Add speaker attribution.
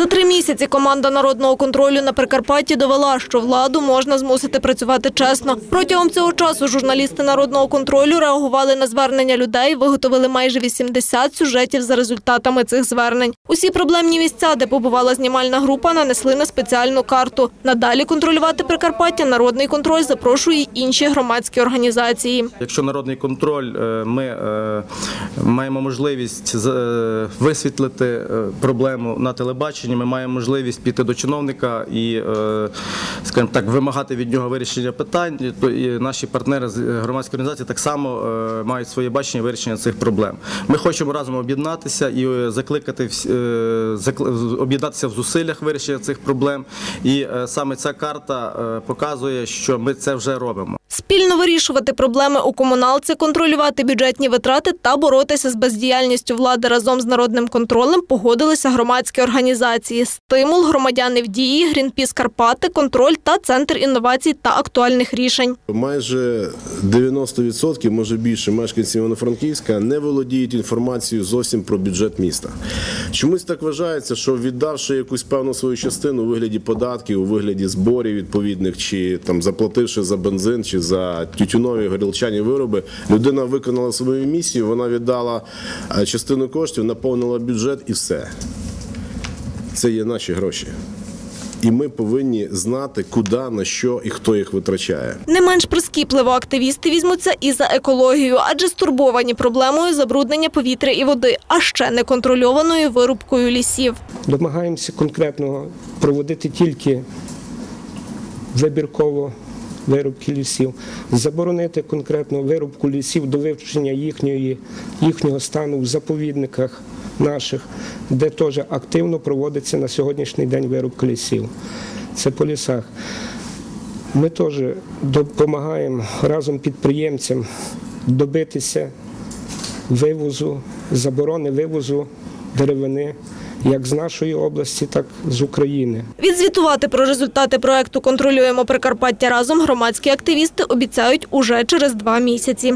Speaker 1: За три місяці команда народного контролю на Прикарпатті довела, що владу можна змусити працювати чесно. Протягом цього часу журналісти народного контролю реагували на звернення людей, виготовили майже 80 сюжетів за результатами цих звернень. Усі проблемні місця, де побувала знімальна група, нанесли на спеціальну карту. Надалі контролювати Прикарпаття народний контроль запрошує й інші громадські організації.
Speaker 2: Якщо народний контроль, е, ми е, маємо можливість е, висвітлити проблему на телебаченні, ми маємо можливість піти до чиновника і, е, скажімо так, вимагати від нього вирішення питань. І наші партнери з громадської організації так само е, мають своє бачення вирішення цих проблем. Ми хочемо разом об'єднатися і е, закликати е, об'єднатися в зусиллях вирішення цих проблем. І е, саме ця карта е, показує, що ми це вже робимо.
Speaker 1: Спільно вирішувати проблеми у комуналці, контролювати бюджетні витрати та боротися з бездіяльністю влади разом з народним контролем погодилися громадські організації «Стимул», «Громадяни в дії», «Грінпіс Карпати», «Контроль» та Центр інновацій та актуальних рішень.
Speaker 3: Майже 90%, може більше мешканців Івано-Франківська не володіють інформацією зовсім про бюджет міста. Чомусь так вважається, що віддавши якусь певну свою частину у вигляді податків, у вигляді зборів відповідних, чи там заплативши за бензин, чи за тютюнові горілчані вироби, людина виконала свою місію, вона віддала е, частину коштів, наповнила бюджет і все. Це є наші гроші. І ми повинні знати, куди, на що і хто їх витрачає.
Speaker 1: Не менш прискіпливо активісти візьмуться і за екологію, адже стурбовані проблемою забруднення повітря і води, а ще неконтрольованою вирубкою лісів.
Speaker 4: Домагаємося конкретно проводити тільки вибірково вирубки лісів, заборонити конкретно вирубку лісів до вивчення їхньої, їхнього стану в заповідниках наших, де теж активно проводиться на сьогоднішній день вирубка лісів. Це по лісах. Ми теж допомагаємо разом підприємцям добитися вивозу, заборони вивозу деревини як з нашої області, так і з України.
Speaker 1: Відзвітувати про результати проекту «Контролюємо Прикарпаття разом» громадські активісти обіцяють уже через два місяці.